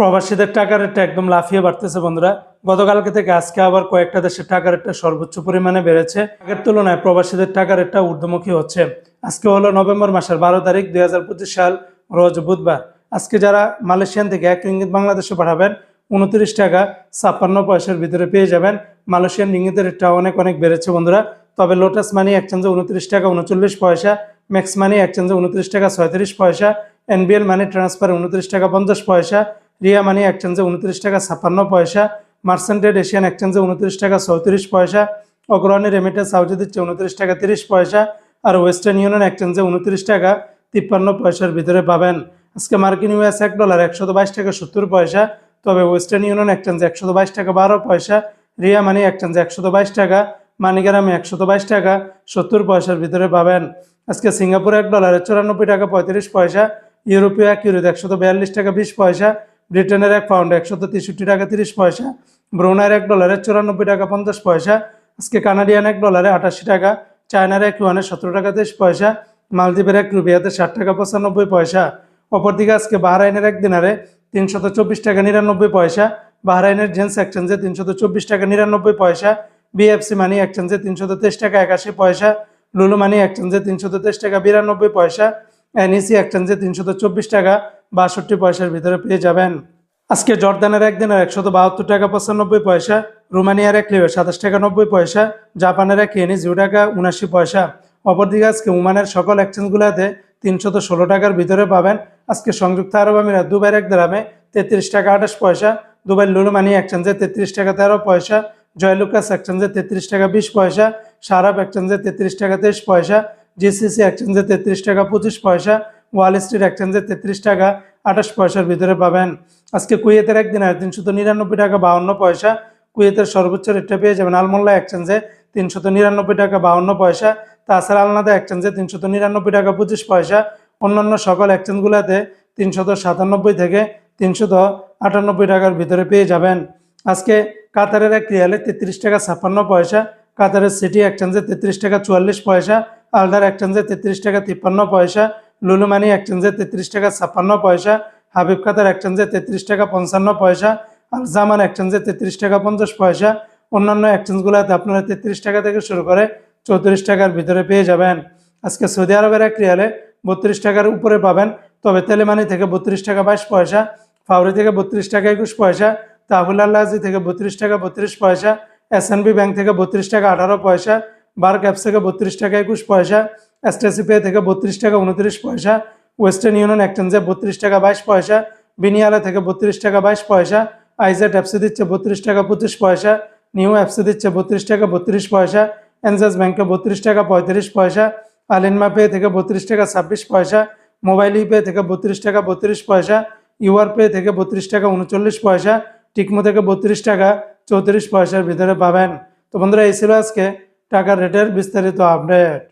প্রবাসীদের টাকা রেটটা একদম লাফিয়ে বাড়তেছে, বন্ধুরা। গতকালকে থেকে আজকে আবার কয়েকটা দেশের টাকা রেটটা সর্বোচ্চ পরিমাণে বেড়েছে। আগের তুলনায় প্রবাসীদের টাকা রেটটা ঊর্ধ্বমুখী হচ্ছে। আজকে হলো নভেম্বর মাসের বারো তারিখ দু হাজার পঁচিশ সাল, রোজ বুধবার। আজকে যারা মালয়েশিয়ান থেকে এক রিঙ্গিত বাংলাদেশে পাঠাবেন, উনত্রিশ টাকা ছাপ্পান্ন পয়সার ভিতরে পেয়ে যাবেন। মালয়েশিয়ান রিঙ্গিতের রেটটা অনেক অনেক বেড়েছে, বন্ধুরা। তবে লোটাস মানি একচেঞ্জে উনত্রিশ টাকা উনচল্লিশ পয়সা, ম্যাক্স মানি একচেঞ্জে উনত্রিশ টাকা ছয়ত্রিশ পয়সা, এনবিএল মানি ট্রান্সফার উনত্রিশ টাকা পঞ্চাশ পয়সা রিয়া মানি একচেঞ্জে উনত্রিশ টাকা ছাপ্পান্ন পয়সা মার্সেন্টেড এশিয়ান একচেঞ্জে উনত্রিশ টাকা চৌত্রিশ পয়সা অগ্রণী রেমিটেন্স সাউদি দিচ্ছে উনত্রিশ টাকা তিরিশ পয়সা আর ওয়েস্টার্ন ইউনিয়ন একচেঞ্জে উনত্রিশ টাকা তিপ্পান্ন পয়সার ভিতরে পাবেন। আজকে মার্কিন ইউএস এক ডলার একশত বাইশ টাকা সত্তর পয়সা, তবে ওয়েস্টার্ন ইউনিয়ন একচেঞ্জে একশত বাইশ টাকা বারো পয়সা, রিয়া মানি একচেঞ্জে একশত বাইশ টাকা, মানিগ্রামে একশত বাইশ টাকা সত্তর পয়সার ভিতরে পাবেন। আজকে সিঙ্গাপুর এক ডলারে চুরানব্বই টাকা পঁয়ত্রিশ পয়সা, ইউরোপীয় এক ইউরোতে একশত বিয়াল্লিশ টাকা বিশ পয়সা ব্রিটেনের এক পাউন্ড একশত তেষট্টি টাকা তিরিশ পয়সা, ব্রুনাইয়ের এক ডলারে চুরানব্বই টাকা পঞ্চাশ পয়সা, আজকে কানাডিয়ান এক ডলারে আটাশি টাকা চায়নার এক ইউয়ানে সতেরো টাকা তেইশ পয়সা, মালদ্বীপের এক রুপিয়াতে ষাট টাকা পঁচানব্বই পয়সা, অপরদিকে আজকে বাহরাইনের এক দিনারে তিনশত চব্বিশ টাকা নিরানব্বই পয়সা, বাহরাইনের জেন্স এক্সচেঞ্জে তিনশত চব্বিশ টাকা নিরানব্বই পয়সা বিএফসি মানি এক্সচেঞ্জে তিনশত তেইশ টাকা একাশি পয়সা লুলু মানি এক্সচেঞ্জে তিনশত তেইশ টাকা বিরানব্বই পয়সা এনইসি এক্সচেঞ্জে তিনশত চব্বিশ টাকা বাষট্টি পয়সার ভিতরে পেয়ে যাবেন। আজকে জর্দানের একদিনের একশত বাহাত্তর টাকা, পঁচানব্বই পয়সা, রোমানিয়ার এক লিওর সাতাশ টাকা, নব্বই পয়সা, জাপানের এক ইয়েনি জিরো টাকা, উনাশি পয়সা। অপরদিকে আজকে উমানের সকল এক্সচেঞ্জগুলোতে তিনশত ষোলো টাকার ভিতরে পাবেন। আজকে সংযুক্ত আরব আমিরাত, দুবাইয়ের এক গ্রামে তেত্রিশ টাকা, আঠাশ পয়সা। দুবাই লুলু মানি এক্সচেঞ্জে তেত্রিশ টাকা, তেরো পয়সা। জয়লুকাস এক্সচেঞ্জে তেত্রিশ টাকা, বিশ পয়সা। সারাপ এক্সচেঞ্জে তেত্রিশ টাকা, তেইশ পয়সা। জিসিসি এক্সচেঞ্জে তেত্রিশ টাকা, পঁচিশ পয়সা। ওয়াল স্ট্রিট এক্সচেঞ্জে তেত্রিশ টাকা, আঠাশ পয়সার ভিতরে পাবেন। আজকে কুয়েতের একদিন আর তিনশত নিরানব্বই টাকা, বাউন্ন পয়সা। কুয়েতের সর্বোচ্চ রেটটা পেয়ে যাবেন আলমোল্লা এক্সচেঞ্জে তিনশত নিরানব্বই টাকা, বাউন্ন পয়সা। তাছাড়া আলনাদা এক্সচেঞ্জে তিনশত নিরানব্বই টাকা, পঁচিশ পয়সা। অন্যান্য সকল এক্সচেঞ্জগুলোতে তিনশত সাতানব্বই থেকে তিনশত আটানব্বই টাকার ভিতরে পেয়ে যাবেন। আজকে কাতারের এক রিয়ালে তেত্রিশ টাকা, ছাপ্পান্ন পয়সা। কাতারের সিটি এক্সচেঞ্জে তেত্রিশ টাকা, চুয়াল্লিশ পয়সা। আলদার এক্সচেঞ্জে তেত্রিশ টাকা, তিপ্পান্ন পয়সা। লুলুমানি এক্সচেঞ্জে তেত্রিশ টাকা ছাপ্পান্ন পয়সা, হাবিব কাতার এক্সচেঞ্জে তেত্রিশ টাকা পঞ্চান্ন পয়সা আর জামান এক্সচেঞ্জে তেত্রিশ টাকা পঞ্চাশ পয়সা। অন্যান্য এক্সচেঞ্জগুলোতে আপনারা তেত্রিশ টাকা থেকে শুরু করে চৌত্রিশ টাকার ভিতরে পেয়ে যাবেন। আজকে সৌদি আরবের এক রিয়ালে বত্রিশ টাকার উপরে পাবেন। তবে তেলেমানি থেকে বত্রিশ টাকা বাইশ পয়সা, ফাউরি থেকে বত্রিশ টাকা একুশ পয়সা, তাহুল আল্লাহাজি থেকে বত্রিশ টাকা বত্রিশ পয়সা এসএনবি ব্যাংক থেকে বত্রিশ টাকা আঠারো পয়সা বার ক্যাপস থেকে বত্রিশ টাকা একুশ পয়সা এসটিসি পে থেকে বত্রিশ টাকা উনত্রিশ পয়সা ওয়েস্টার্ন ইউনিয়ন এক্সচেঞ্জে বত্রিশ টাকা বাইশ পয়সা বিনিয়ালা থেকে বত্রিশ টাকা বাইশ পয়সা আইজেড অ্যাপসি দিচ্ছে বত্রিশ টাকা পঁচিশ পয়সা নিউ অ্যাপসি দিচ্ছে বত্রিশ টাকা বত্রিশ পয়সা এনজাস ব্যাংকে বত্রিশ টাকা পঁয়ত্রিশ পয়সা আলিনমা পে থেকে বত্রিশ টাকা ছাব্বিশ পয়সা মোবাইল পে থেকে বত্রিশ টাকা বত্রিশ পয়সা ইউআর পে থেকে বত্রিশ টাকা উনচল্লিশ পয়সা টিকমো থেকে বত্রিশ টাকা চৌত্রিশ পয়সার ভিতরে পাবেন তো বন্ধুরা এই ছিল আজকে টাকার রেটের বিস্তারিত আপডেট